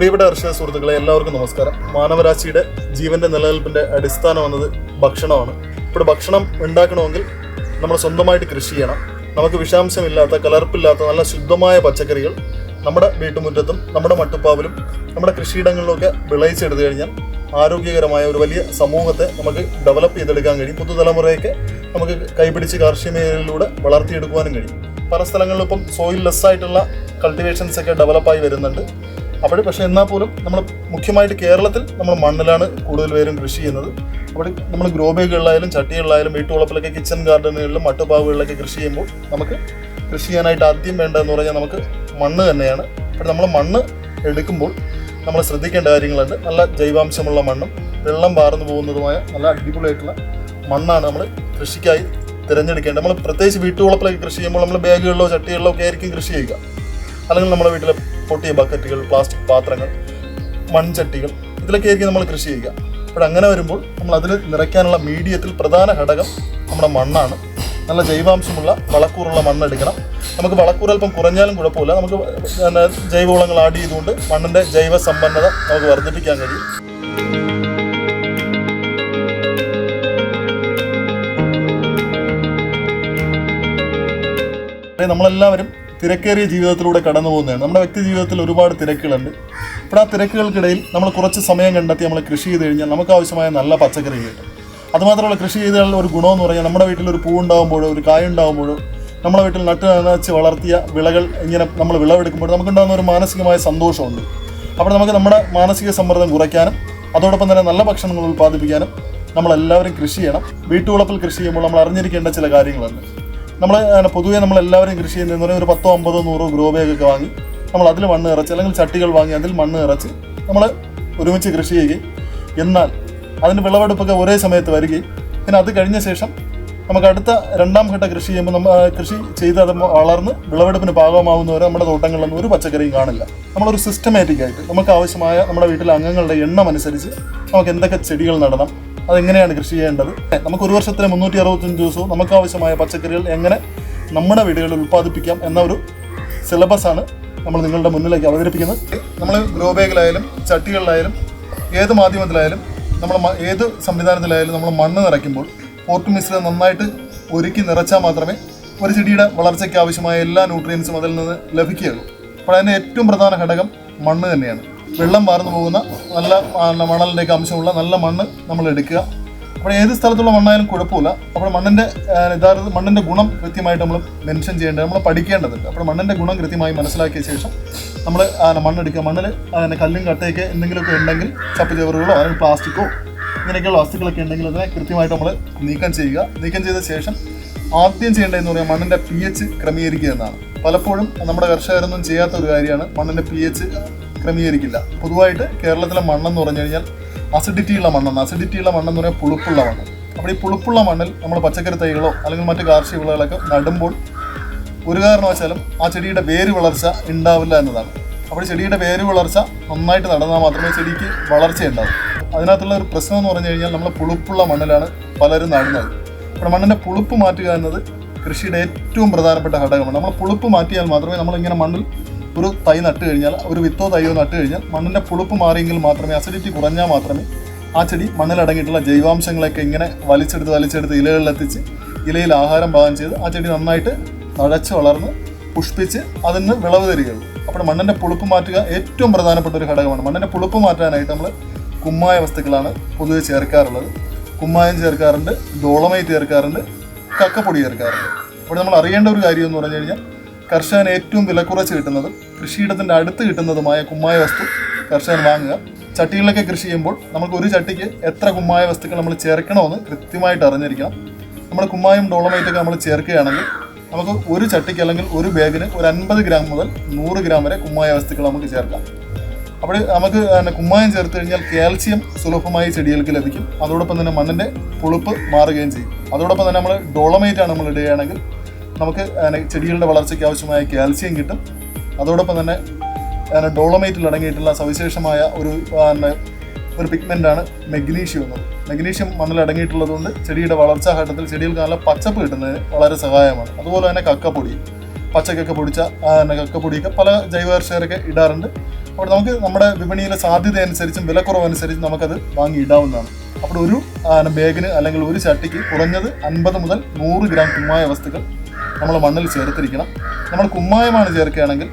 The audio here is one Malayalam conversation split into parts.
പ്രിയപ്പെട്ട കർഷക സുഹൃത്തുക്കളെ എല്ലാവർക്കും നമസ്കാരം. മാനവരാശിയുടെ ജീവന്റെ നിലനിൽപ്പിന്റെ അടിസ്ഥാനം എന്നത് ഭക്ഷണമാണ്. ഇപ്പോൾ ഭക്ഷണം ഉണ്ടാക്കണമെങ്കിൽ നമ്മൾ സ്വന്തമായിട്ട് കൃഷി ചെയ്യണം. നമുക്ക് വിഷാംശമില്ലാത്ത കലർപ്പില്ലാത്ത നല്ല ശുദ്ധമായ പച്ചക്കറികൾ നമ്മുടെ വീട്ടുമുറ്റത്തും നമ്മുടെ മട്ടുപ്പാവിലും നമ്മുടെ കൃഷിയിടങ്ങളിലൊക്കെ വിളയിച്ചെടുത്തു കഴിഞ്ഞാൽ ആരോഗ്യകരമായ ഒരു വലിയ സമൂഹത്തെ നമുക്ക് ഡെവലപ്പ് ചെയ്തെടുക്കാൻ കഴിയും. പുതുതലമുറയൊക്കെ നമുക്ക് കൈപിടിച്ച് കാർഷിക മേഖലയിലൂടെ വളർത്തിയെടുക്കുവാനും കഴിയും. പല സ്ഥലങ്ങളിലും ഇപ്പം സോയിൽ ലെസ് ആയിട്ടുള്ള കൾട്ടിവേഷൻസ് ഒക്കെ ഡെവലപ്പായി വരുന്നുണ്ട്. അപ്പോൾ പക്ഷേ എന്നാൽ പോലും നമ്മൾ മുഖ്യമായിട്ട് കേരളത്തിൽ നമ്മൾ മണ്ണിലാണ് കൂടുതൽ പേരും കൃഷി ചെയ്യുന്നത്. അവിടെ നമ്മൾ ഗ്രോ ബാഗുകളിലായാലും ചട്ടികളിലായാലും വീട്ടുവളപ്പിലൊക്കെ കിച്ചൺ ഗാർഡനുകളിലും മട്ടുപാവുകളിലൊക്കെ കൃഷി ചെയ്യുമ്പോൾ നമുക്ക് കൃഷി ചെയ്യാനായിട്ട് ആദ്യം വേണ്ടതെന്ന് പറഞ്ഞാൽ നമുക്ക് മണ്ണ് തന്നെയാണ്. അപ്പോൾ നമ്മൾ മണ്ണ് എടുക്കുമ്പോൾ നമ്മൾ ശ്രദ്ധിക്കേണ്ട കാര്യങ്ങളുണ്ട്. നല്ല ജൈവാംശമുള്ള മണ്ണും വെള്ളം പാർന്നു പോകുന്നതുമായ നല്ല അടിപൊളിയായിട്ടുള്ള മണ്ണാണ് നമ്മൾ കൃഷിക്കായി തിരഞ്ഞെടുക്കേണ്ടത്. നമ്മൾ പ്രത്യേകിച്ച് വീട്ടുവളപ്പിലൊക്കെ കൃഷി ചെയ്യുമ്പോൾ നമ്മൾ ബാഗുകളിലോ ചട്ടികളിലോ ഒക്കെ ആയിരിക്കും കൃഷി ചെയ്യുക. അല്ലെങ്കിൽ നമ്മുടെ വീട്ടിലെ പൊട്ടിയ ബക്കറ്റുകൾ പ്ലാസ്റ്റിക് പാത്രങ്ങൾ മൺചട്ടികൾ ഇതിലൊക്കെ ആയിരിക്കും നമ്മൾ കൃഷി ചെയ്യുക. അപ്പോൾ അങ്ങനെ വരുമ്പോൾ നമ്മൾ അതിൽ നിറയ്ക്കാനുള്ള മീഡിയത്തിൽ പ്രധാന ഘടകം നമ്മുടെ മണ്ണാണ്. നല്ല ജൈവാംശമുള്ള വളക്കൂറുള്ള മണ്ണ് എടുക്കണം. നമുക്ക് വളക്കൂറ് അല്പം കുറഞ്ഞാലും കുഴപ്പമില്ല. നമുക്ക് ജൈവവളങ്ങൾ ആഡ് ചെയ്തുകൊണ്ട് മണ്ണിന്റെ ജൈവ സമ്പന്നത നമുക്ക് വർദ്ധിപ്പിക്കാൻ കഴിയും. നമ്മളെല്ലാവരും തിരക്കേറിയ ജീവിതത്തിലൂടെ കടന്നു പോകുന്നതാണ്. നമ്മുടെ വ്യക്തി ജീവിതത്തിൽ ഒരുപാട് തിരക്കുകളുണ്ട്. അപ്പോൾ ആ തിരക്കുകൾക്കിടയിൽ നമ്മൾ കുറച്ച് സമയം കണ്ടെത്തി നമ്മൾ കൃഷി ചെയ്ത് കഴിഞ്ഞാൽ നമുക്ക് ആവശ്യമായ നല്ല പച്ചക്കറി കിട്ടും. അതുമാത്രമല്ല കൃഷി ചെയ്താൽ ഒരു ഗുണമെന്ന് പറഞ്ഞാൽ നമ്മുടെ വീട്ടിൽ ഒരു പൂ ഉണ്ടാകുമ്പോഴോ ഒരു കായ ഉണ്ടാകുമ്പോഴോ നമ്മുടെ വീട്ടിൽ നട്ട് നനച്ച് വളർത്തിയ വിളകൾ ഇങ്ങനെ നമ്മൾ വിളവെടുക്കുമ്പോൾ നമുക്കുണ്ടാകുന്ന ഒരു മാനസികമായ സന്തോഷമുണ്ട്. അപ്പോൾ നമുക്ക് നമ്മുടെ മാനസിക സമ്മർദ്ദം കുറയ്ക്കാനും അതോടൊപ്പം തന്നെ നല്ല ഭക്ഷണങ്ങൾ ഉൽപ്പാദിപ്പിക്കാനും നമ്മളെല്ലാവരും കൃഷി ചെയ്യണം. വീട്ടുവളപ്പിൽ കൃഷി ചെയ്യുമ്പോൾ നമ്മൾ അറിഞ്ഞിരിക്കേണ്ട ചില കാര്യങ്ങളുണ്ട്. നമ്മൾ പൊതുവേ നമ്മൾ എല്ലാവരും കൃഷി ചെയ്യുന്ന പറയുന്നത് ഒരു പത്തോ അമ്പതോ നൂറോ ഗ്രോ ബാഗ് ഒക്കെ വാങ്ങി നമ്മൾ അതിൽ മണ്ണ് ഇറച്ച് അല്ലെങ്കിൽ ചട്ടികൾ വാങ്ങി അതിൽ മണ്ണ് ഇറച്ച് നമ്മൾ ഒരുമിച്ച് കൃഷി ചെയ്യുകയും എന്നാൽ അതിന്റെ വിളവെടുപ്പൊക്കെ ഒരേ സമയത്ത് വരികയും പിന്നെ അത് കഴിഞ്ഞ ശേഷം നമുക്ക് അടുത്ത രണ്ടാം ഘട്ട കൃഷി ചെയ്യുമ്പോൾ നമ്മൾ കൃഷി ചെയ്ത് അത് വളർന്ന് വിളവെടുപ്പിന് പാകമാവുന്നവരെ നമ്മുടെ തോട്ടങ്ങളിലൊന്നും ഒരു പച്ചക്കറിയും കാണില്ല. നമ്മളൊരു സിസ്റ്റമാറ്റിക് ആയിട്ട് നമുക്ക് ആവശ്യമായ നമ്മുടെ വീട്ടിലെ അംഗങ്ങളുടെ എണ്ണം അനുസരിച്ച് നമുക്ക് എന്തൊക്കെ ചെടികൾ നടണം അതെങ്ങനെയാണ് കൃഷി ചെയ്യേണ്ടത്? നമുക്ക് ഒരു വർഷത്തിന് മുന്നൂറ്റി അറുപത്തഞ്ച് ദിവസവും നമുക്ക് ആവശ്യമായ പച്ചക്കറികൾ എങ്ങനെ നമ്മുടെ വീടുകളിൽ ഉൽപ്പാദിപ്പിക്കാം എന്ന ഒരു സിലബസാണ് നമ്മൾ നിങ്ങളുടെ മുന്നിലേക്ക് അവതരിപ്പിക്കുന്നത്. നമ്മൾ ഗ്രോ ബാഗിലായാലും ചട്ടികളിലായാലും ഏത് മാധ്യമത്തിലായാലും നമ്മൾ ഏത് സംവിധാനത്തിലായാലും നമ്മൾ മണ്ണ് നിറയ്ക്കുമ്പോൾ പോർട്ട് മിശ്രിതം നന്നായിട്ട് ഒരുക്കി നിറച്ചാൽ മാത്രമേ ഒരു ചെടിയുടെ വളർച്ചയ്ക്ക് ആവശ്യമായ എല്ലാ ന്യൂട്രിയൻസും അതിൽ നിന്ന് ലഭിക്കുകയുള്ളൂ. അപ്പോൾ അതിന്റെ ഏറ്റവും പ്രധാന ഘടകം മണ്ണ് തന്നെയാണ്. വെള്ളം വാർന്നു പോകുന്ന നല്ല മണലിന്റെയൊക്കെ അംശമുള്ള നല്ല മണ്ണ് നമ്മൾ എടുക്കുക. അപ്പോൾ ഏത് സ്ഥലത്തുള്ള മണ്ണായാലും കുഴപ്പമില്ല. അപ്പോൾ മണ്ണിന്റെ യഥാർത്ഥ മണ്ണിന്റെ ഗുണം കൃത്യമായിട്ട് നമ്മൾ മെൻഷൻ ചെയ്യേണ്ടത് നമ്മൾ പഠിക്കേണ്ടതുണ്ട് അപ്പോൾ മണ്ണിന്റെ ഗുണം കൃത്യമായി മനസ്സിലാക്കിയ ശേഷം നമ്മൾ മണ്ണെടുക്കുക. മണ്ണിൽ അതിന് കല്ലും കട്ടയൊക്കെ എന്തെങ്കിലുമൊക്കെ ഉണ്ടെങ്കിൽ ചപ്പുചവറുകളോ അല്ലെങ്കിൽ പ്ലാസ്റ്റിക്കോ ഇങ്ങനെയൊക്കെയുള്ള വസ്തുക്കളൊക്കെ ഉണ്ടെങ്കിൽ അതിനെ കൃത്യമായിട്ട് നമ്മൾ നീക്കം ചെയ്യുക. നീക്കം ചെയ്ത ശേഷം ആദ്യം ചെയ്യേണ്ടതെന്ന് പറയാൻ മണ്ണിന്റെ പി എച്ച് ക്രമീകരിക്കുക എന്നാണ്. പലപ്പോഴും നമ്മുടെ കർഷകരൊന്നും ചെയ്യാത്ത ഒരു കാര്യമാണ് മണ്ണിന്റെ പി എച്ച് ക്രമീകരിക്കില്ല. പൊതുവായിട്ട് കേരളത്തിലെ മണ്ണെന്ന് പറഞ്ഞു കഴിഞ്ഞാൽ അസിഡിറ്റിയുള്ള മണ്ണെന്ന് അസിഡിറ്റിയുള്ള മണ്ണെന്ന് പറഞ്ഞാൽ പുളുപ്പുള്ള മണ്ണ്. അപ്പോൾ ഈ പുളിപ്പുള്ള മണ്ണിൽ നമ്മൾ പച്ചക്കറി തൈകളോ അല്ലെങ്കിൽ മറ്റ് കാർഷിക വിളകളൊക്കെ നടുമ്പോൾ ഒരു കാരണവശാലും ആ ചെടിയുടെ വേര് വളർച്ച ഉണ്ടാവില്ല എന്നതാണ്. അപ്പോൾ ചെടിയുടെ വേര് വളർച്ച നന്നായിട്ട് നടന്നാൽ മാത്രമേ ചെടിക്ക് വളർച്ച ഉണ്ടാവും. അതിനകത്തുള്ള ഒരു പ്രശ്നം എന്ന് പറഞ്ഞു കഴിഞ്ഞാൽ നമ്മൾ പുളുപ്പുള്ള മണ്ണിലാണ് പലരും നടുന്നത്. അപ്പോൾ മണ്ണിന്റെ പുളിപ്പ് മാറ്റുക എന്നത് കൃഷിയുടെ ഏറ്റവും പ്രധാനപ്പെട്ട ഘടകമാണ്. നമ്മൾ പുളിപ്പ് മാറ്റിയാൽ മാത്രമേ നമ്മൾ ഇങ്ങനെ മണ്ണിൽ ഒരു തൈ നട്ട് കഴിഞ്ഞാൽ ഒരു വിത്തോ തൈയോ നട്ട് കഴിഞ്ഞാൽ മണ്ണിന്റെ പുളിപ്പ് മാറിയെങ്കിൽ മാത്രമേ അസിഡിറ്റി കുറഞ്ഞാൽ മാത്രമേ ആ ചെടി മണ്ണിലടങ്ങിയിട്ടുള്ള ജൈവാംശങ്ങളൊക്കെ ഇങ്ങനെ വലിച്ചെടുത്ത് വലിച്ചെടുത്ത് ഇലകളിലെത്തിച്ച് ഇലയിൽ ആഹാരം പാകം ചെയ്ത് ആ ചെടി നന്നായിട്ട് തഴച്ച് വളർന്ന് പുഷ്പിച്ച് അതിന് വിളവ് തരികയുള്ളൂ. അപ്പോൾ മണ്ണിന്റെ പുളിപ്പ് മാറ്റുക ഏറ്റവും പ്രധാനപ്പെട്ട ഒരു ഘടകമാണ്. മണ്ണിന്റെ പുളിപ്പ് മാറ്റാനായിട്ട് നമ്മൾ കുമ്മായ വസ്തുക്കളാണ് പൊതുവെ ചേർക്കാറുള്ളത്. കുമ്മായം ചേർക്കാറുണ്ട് ഡോളമൈറ്റ് ചേർക്കാറുണ്ട് കക്കപ്പൊടി ചേർക്കാറുണ്ട്. അപ്പോൾ നമ്മൾ അറിയേണ്ട ഒരു കാര്യം എന്ന് പറഞ്ഞു കഴിഞ്ഞാൽ കർഷകന് ഏറ്റവും വില കുറച്ച് കിട്ടുന്നത് കൃഷിയിടത്തിന്റെ അടുത്ത് കിട്ടുന്നതുമായ കുമ്മായ വസ്തു കർഷകൻ വാങ്ങുക. ചട്ടികളിലൊക്കെ കൃഷി ചെയ്യുമ്പോൾ നമുക്ക് ഒരു ചട്ടിക്ക് എത്ര കുമ്മായ വസ്തുക്കൾ നമ്മൾ ചേർക്കണമെന്ന് കൃത്യമായിട്ട് അറിഞ്ഞിരിക്കണം. നമ്മൾ കുമ്മായും ഡോളമൈറ്റൊക്കെ നമ്മൾ ചേർക്കുകയാണെങ്കിൽ നമുക്ക് ഒരു ചട്ടിക്ക് അല്ലെങ്കിൽ ഒരു ബാഗിന് ഒരു അൻപത് ഗ്രാം മുതൽ നൂറ് ഗ്രാം വരെ കുമ്മായ വസ്തുക്കൾ നമുക്ക് ചേർക്കാം. അപ്പോൾ നമുക്ക് കുമ്മായം ചേർത്ത് കഴിഞ്ഞാൽ കാൽസ്യം സുലഭമായി ചെടികൾക്ക് ലഭിക്കും. അതോടൊപ്പം തന്നെ മണ്ണിന്റെ പുളിപ്പ് മാറുകയും ചെയ്യും. അതോടൊപ്പം തന്നെ നമ്മൾ ഡോളമൈറ്റാണ് നമ്മൾ ഇടുകയാണെങ്കിൽ നമുക്ക് ചെടികളുടെ വളർച്ചയ്ക്ക് ആവശ്യമായ കാൽസ്യം കിട്ടും. അതോടൊപ്പം തന്നെ ഡോളമൈറ്റിൽ അടങ്ങിയിട്ടുള്ള സവിശേഷമായ ഒരു ഒരു പിഗ്മെന്റാണ് മെഗ്നീഷ്യം എന്നത്. മെഗ്നീഷ്യം മണ്ണിൽ അടങ്ങിയിട്ടുള്ളതുകൊണ്ട് ചെടിയുടെ വളർച്ചാ ഘട്ടത്തിൽ ചെടികൾക്ക് നല്ല പച്ചപ്പ് കിട്ടുന്നതിന് വളരെ സഹായമാണ്. അതുപോലെ തന്നെ കക്കപ്പൊടി. പച്ചക്കൊക്കെ പൊടിച്ച കക്കപ്പൊടിയൊക്കെ പല ജൈവ കർഷകരൊക്കെ ഇടാറുണ്ട്. അപ്പോൾ നമുക്ക് നമ്മുടെ വിപണിയിലെ സാധ്യത അനുസരിച്ചും വിലക്കുറവനുസരിച്ചും നമുക്കത് വാങ്ങി ഇടാവുന്നതാണ് അപ്പോൾ ഒരു ബാഗിന് അല്ലെങ്കിൽ ഒരു ചട്ടിക്ക് കുറഞ്ഞത് അൻപത് മുതൽ നൂറ് ഗ്രാം കുമ്മായ വസ്തുക്കൾ നമ്മൾ മണ്ണിൽ ചേർത്തിരിക്കണം. നമ്മൾ കുമ്മായമാണ് ചേർക്കുകയാണെങ്കിൽ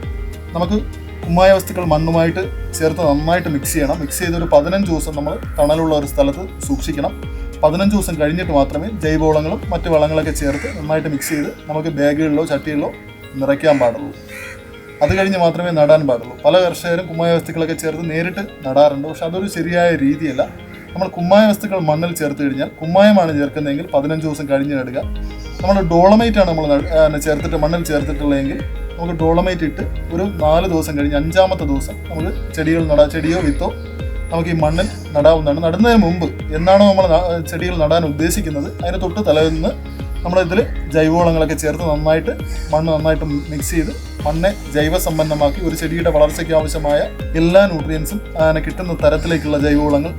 നമുക്ക് കുമ്മായ വസ്തുക്കൾ മണ്ണുമായിട്ട് ചേർത്ത് നന്നായിട്ട് മിക്സ് ചെയ്യണം. മിക്സ് ചെയ്ത് ഒരു പതിനഞ്ച് ദിവസം നമ്മൾ തണലുള്ള ഒരു സ്ഥലത്ത് സൂക്ഷിക്കണം. പതിനഞ്ച് ദിവസം കഴിഞ്ഞിട്ട് മാത്രമേ ജൈവവളങ്ങളും മറ്റു വളങ്ങളൊക്കെ ചേർത്ത് നന്നായിട്ട് മിക്സ് ചെയ്ത് നമുക്ക് ബാഗുകളിലോ ചട്ടികളിലോ നിറയ്ക്കാൻ പാടുള്ളൂ. അത് കഴിഞ്ഞ് മാത്രമേ നടാൻ പാടുള്ളൂ. പല കർഷകരും കുമ്മായ വസ്തുക്കളൊക്കെ ചേർത്ത് നേരിട്ട് നടാറുണ്ട്. പക്ഷെ അതൊരു ശരിയായ രീതിയല്ല. നമ്മൾ കുമ്മായ വസ്തുക്കൾ മണ്ണിൽ ചേർത്ത് കഴിഞ്ഞാൽ കുമ്മായമാണ് ചേർക്കുന്നതെങ്കിൽ പതിനഞ്ച് ദിവസം കഴിഞ്ഞ് നടുക. നമ്മൾ ഡോളമൈറ്റ് ആണ് നമ്മൾ ചേർത്തിട്ട് മണ്ണിൽ ചേർത്തിട്ടുള്ളതെങ്കിൽ നമുക്ക് ഡോളമൈറ്റ് ഇട്ട് ഒരു നാല് ദിവസം കഴിഞ്ഞ് അഞ്ചാമത്തെ ദിവസം നമുക്ക് ചെടികൾ നടാ ചെടിയോ വിത്തോ നമുക്ക് ഈ മണ്ണിൽ നടാവുന്നതാണ്. നടുന്നതിന് മുമ്പ് എന്നാണോ നമ്മൾ ചെടികൾ നടാൻ ഉദ്ദേശിക്കുന്നത് അതിന് തൊട്ട് തലേന്ന് നമ്മളിതിൽ ജൈവവളങ്ങളൊക്കെ ചേർത്ത് നന്നായിട്ട് മണ്ണ് നന്നായിട്ട് മിക്സ് ചെയ്ത് മണ്ണെ ജൈവസമ്പന്നമാക്കി ഒരു ചെടിയുടെ വളർച്ചയ്ക്ക് ആവശ്യമായ എല്ലാ ന്യൂട്രിയൻസും അങ്ങനെ കിട്ടുന്ന തരത്തിലേക്കുള്ള ജൈവവളങ്ങൾ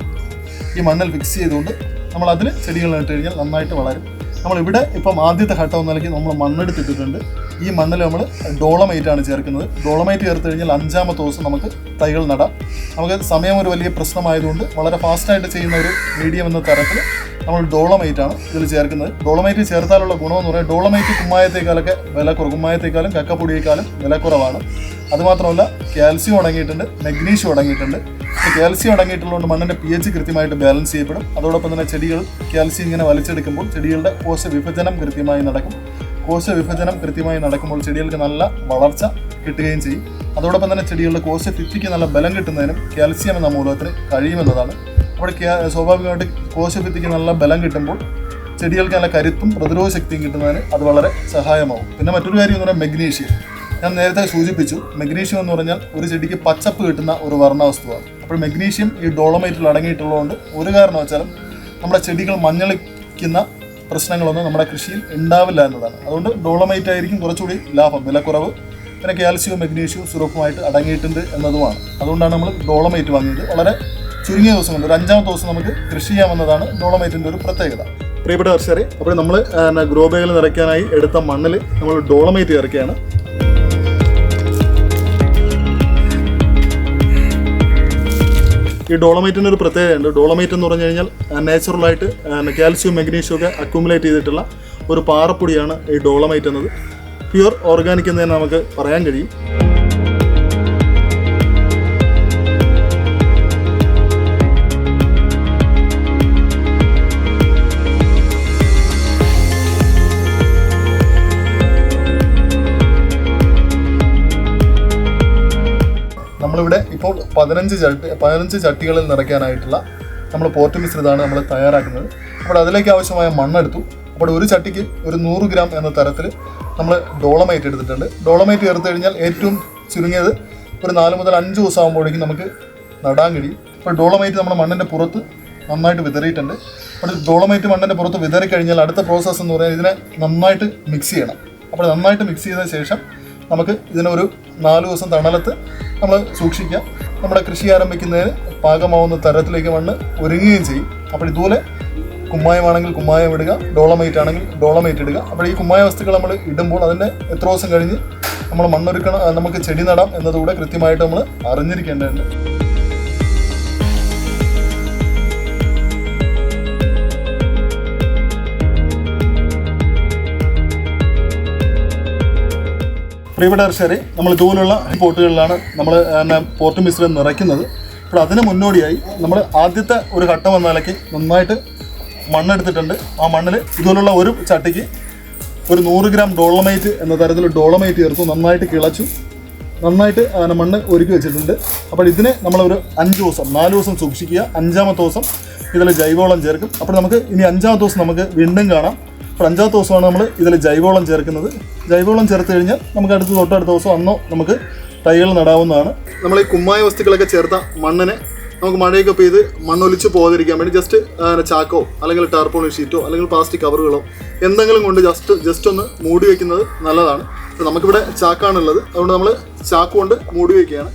ഈ മണ്ണിൽ ഫിക്സ് ചെയ്തുകൊണ്ട് നമ്മൾ അതിൽ ചെടികൾ നട്ട് കഴിഞ്ഞാൽ നന്നായിട്ട് വളരും. നമ്മളിവിടെ ഇപ്പം ആദ്യത്തെ ഘട്ടം എന്ന നിലയ്ക്ക് നമ്മൾ മണ്ണെടുത്തിട്ടിട്ടുണ്ട്. ഈ മണ്ണിൽ നമ്മൾ ഡോളമൈറ്റ് ആണ് ചേർക്കുന്നത്. ഡോളമൈറ്റ് ചേർത്ത് കഴിഞ്ഞാൽ അഞ്ചാമത്തെ ദിവസം നമുക്ക് തൈകൾ നടാം. നമുക്ക് സമയം ഒരു വലിയ പ്രശ്നമായതുകൊണ്ട് വളരെ ഫാസ്റ്റായിട്ട് ചെയ്യുന്ന ഒരു മീഡിയം എന്ന തരത്തിൽ നമ്മൾ ഡോളമൈറ്റ് ആണ് ഇതിൽ ചേർക്കുന്നത്. ഡോളമൈറ്റ് ചേർത്താലുള്ള ഗുണമെന്ന് പറയുന്നത് ഡോളമൈറ്റ് കുമ്മായത്തേക്കാളൊക്കെ വില കുറവ്. കുമ്മായത്തേക്കാളും കക്കപ്പൊടിയേക്കാളും വില കുറവാണ്. അതുമാത്രമല്ല കാൽസ്യം അടങ്ങിയിട്ടുണ്ട് മെഗ്നീഷ്യം അടങ്ങിയിട്ടുണ്ട്. കാൽസ്യം അടങ്ങിയിട്ടുള്ളതുകൊണ്ട് മണ്ണിന്റെ പി എച്ച് കൃത്യമായിട്ട് ബാലൻസ് ചെയ്യപ്പെടും. അതോടൊപ്പം തന്നെ ചെടികൾ കാൽസ്യം ഇങ്ങനെ വലിച്ചെടുക്കുമ്പോൾ ചെടികളുടെ കോശ വിഭജനം കൃത്യമായി നടക്കും. കോശ വിഭജനം കൃത്യമായി നടക്കുമ്പോൾ ചെടികൾക്ക് നല്ല വളർച്ച കിട്ടുകയും ചെയ്യും. അതോടൊപ്പം തന്നെ ചെടികളുടെ കോശ ഭിത്തിക്ക് നല്ല ബലം കിട്ടുന്നതിനും കാൽസ്യം എന്ന മൂലകത്തിന് കഴിയുമെന്നതാണ്. അവിടെ സ്വാഭാവികമായിട്ട് കോശഭിത്തിക്ക് നല്ല ബലം കിട്ടുമ്പോൾ ചെടികൾക്ക് നല്ല കരുത്തും പ്രതിരോധ ശക്തിയും കിട്ടുന്നതിന് അത് വളരെ സഹായമാവും. പിന്നെ മറ്റൊരു കാര്യം എന്ന് പറഞ്ഞാൽ മെഗ്നീഷ്യം. ഞാൻ നേരത്തെ സൂചിപ്പിച്ചു മെഗ്നീഷ്യം എന്ന് പറഞ്ഞാൽ ഒരു ചെടിക്ക് പച്ചപ്പ് കിട്ടുന്ന ഒരു വർണവസ്തുവാണ്. അപ്പോൾ മെഗ്നീഷ്യം ഈ ഡോളമൈറ്റിൽ അടങ്ങിയിട്ടുള്ളതുകൊണ്ട് ഒരു കാരണവശാലും നമ്മുടെ ചെടികൾ മഞ്ഞളിക്കുന്ന പ്രശ്നങ്ങളൊന്നും നമ്മുടെ കൃഷിയിൽ ഉണ്ടാവില്ല എന്നതാണ്. അതുകൊണ്ട് ഡോളമൈറ്റ് ആയിരിക്കും കുറച്ചുകൂടി ലാഭം വിലക്കുറവ്. പിന്നെ കാൽസ്യവും മെഗ്നീഷ്യവും സുറപ്പുമായിട്ട് അടങ്ങിയിട്ടുണ്ട് എന്നതുമാണ്. അതുകൊണ്ടാണ് നമ്മൾ ഡോളമൈറ്റ് വാങ്ങിയത്. വളരെ ചുരുങ്ങിയ ദിവസം കൊണ്ട് ഒരു അഞ്ചാമത്തെ ദിവസം നമുക്ക് കൃഷി ചെയ്യാമെന്നതാണ് ഡോളമൈറ്റിന്റെ ഒരു പ്രത്യേകത. പ്രിയപ്പെട്ട കർഷകരെ അപ്പോൾ നമ്മൾ ഗ്രോ നിറയ്ക്കാനായി എടുത്ത മണ്ണിൽ നമ്മൾ ഡോളമൈറ്റ് ചേർക്കുകയാണ്. ഈ ഡോളമൈറ്റിന് ഒരു പ്രത്യേകതയുണ്ട്. ഡോളമൈറ്റ് എന്ന് പറഞ്ഞു കഴിഞ്ഞാൽ നാച്ചുറലായിട്ട് കാൽസ്യം മെഗ്നീഷ്യം ഒക്കെ അക്യുമുലേറ്റ് ചെയ്തിട്ടുള്ള ഒരു പാറപ്പൊടിയാണ് ഈ ഡോളമൈറ്റ് എന്നത്. പ്യുവർ ഓർഗാനിക് എന്ന് തന്നെ നമുക്ക് പറയാൻ കഴിയും. പതിനഞ്ച് ചട്ടി പതിനഞ്ച് ചട്ടികളിൽ നിറയ്ക്കാനായിട്ടുള്ള നമ്മൾ പോർട്ട് മിശ്രിതമാണ് നമ്മൾ തയ്യാറാക്കുന്നത്. അപ്പോൾ അതിലേക്ക് ആവശ്യമായ മണ്ണെടുത്തു. അപ്പോൾ ഒരു ചട്ടിക്ക് ഒരു നൂറ് ഗ്രാം എന്ന തരത്തിൽ നമ്മൾ ഡോളമൈറ്റ് എടുത്തിട്ടുണ്ട്. ഡോളമൈറ്റ് ചേർത്ത് കഴിഞ്ഞാൽ ഏറ്റവും ചുരുങ്ങിയത് ഒരു നാല് മുതൽ അഞ്ച് ദിവസം ആകുമ്പോഴേക്കും നമുക്ക് നടാൻ കഴിയും. അപ്പോൾ ഡോളമൈറ്റ് നമ്മുടെ മണ്ണിന്റെ പുറത്ത് നന്നായിട്ട് വിതറിയിട്ടുണ്ട്. അപ്പോൾ ഡോളമൈറ്റ് മണ്ണിന്റെ പുറത്ത് വിതറി കഴിഞ്ഞാൽ അടുത്ത പ്രോസസ്സ് എന്ന് പറയുന്നത് ഇതിനെ നന്നായിട്ട് മിക്സ് ചെയ്യണം. അപ്പോൾ നന്നായിട്ട് മിക്സ് ചെയ്ത ശേഷം നമുക്ക് ഇതിനൊരു നാല് ദിവസം തണലത്ത് നമ്മൾ സൂക്ഷിക്കാം. നമ്മുടെ കൃഷി ആരംഭിക്കുന്നതിന് പാകമാവുന്ന തരത്തിലേക്ക് മണ്ണ് ഒരുങ്ങുകയും ചെയ്യും. അപ്പോൾ ഇതുപോലെ കുമ്മായമാണെങ്കിൽ കുമ്മായം ഇടുക ഡോളമൈറ്റ് ആണെങ്കിൽ ഡോളമൈറ്റ് ഇടുക. അപ്പോൾ ഈ കുമ്മായ വസ്തുക്കൾ നമ്മൾ ഇടുമ്പോൾ അതിന്റെ എത്ര ദിവസം കഴിഞ്ഞ് നമ്മൾ മണ്ണൊരുക്കണം നമുക്ക് ചെടി നടാം എന്നതുകൂടെ കൃത്യമായിട്ട് നമ്മൾ അറിഞ്ഞിരിക്കേണ്ടതുണ്ട്. പ്രിയപ്പെട്ട കർഷകരെ നമ്മൾ ഇതുപോലുള്ള പോർട്ടുകളിലാണ് നമ്മൾ പോർട്ട് മിശ്രം നിറയ്ക്കുന്നത്. അപ്പോൾ അതിന് മുന്നോടിയായി നമ്മൾ ആദ്യത്തെ ഒരു ഘട്ടം എന്ന നിലയ്ക്ക് നന്നായിട്ട് മണ്ണെടുത്തിട്ടുണ്ട്. ആ മണ്ണിൽ ഇതുപോലുള്ള ഒരു ചട്ടിക്ക് ഒരു നൂറ് ഗ്രാം ഡോളമൈറ്റ് എന്ന തരത്തിൽ ഡോളമൈറ്റ് ചേർത്തു നന്നായിട്ട് കിളച്ചു. നന്നായിട്ട് ആ മണ്ണ് ഒരുക്കി വെച്ചിട്ടുണ്ട്. അപ്പോൾ ഇതിനെ നമ്മളൊരു അഞ്ച് ദിവസം നാല് ദിവസം സൂക്ഷിക്കുക. അഞ്ചാമത്തെ ദിവസം ഇതിൽ ജൈവവളം ചേർക്കും. അപ്പോൾ നമുക്ക് ഇനി അഞ്ചാമത്തെ ദിവസം നമുക്ക് വീണ്ടും കാണാം. അപ്പോൾ അഞ്ചാമത്തെ ദിവസമാണ് നമ്മൾ ഇതിൽ ജൈവവളം ചേർക്കുന്നത്. ജൈവവളം ചേർത്ത് കഴിഞ്ഞാൽ നമുക്ക് അടുത്ത തൊട്ടടുത്ത ദിവസം അന്നോ നമുക്ക് തൈകൾ നടാവുന്നതാണ്. നമ്മൾ ഈ കുമ്മായ വസ്തുക്കളൊക്കെ ചേർത്ത മണ്ണിനെ നമുക്ക് മഴയൊക്കെ പെയ്ത് മണ്ണൊലിച്ച് പോകാതിരിക്കാൻ വേണ്ടി ജസ്റ്റ് ചാക്കോ അല്ലെങ്കിൽ ടാർപോളിൻ ഷീറ്റോ അല്ലെങ്കിൽ പ്ലാസ്റ്റിക് കവറുകളോ എന്തെങ്കിലും കൊണ്ട് ജസ്റ്റ് ജസ്റ്റ് ഒന്ന് മൂടി വയ്ക്കുന്നത് നല്ലതാണ്. നമുക്കിവിടെ ചാക്കാണുള്ളത്. അതുകൊണ്ട് നമ്മൾ ചാക്ക് കൊണ്ട് മൂടി വയ്ക്കുകയാണ്.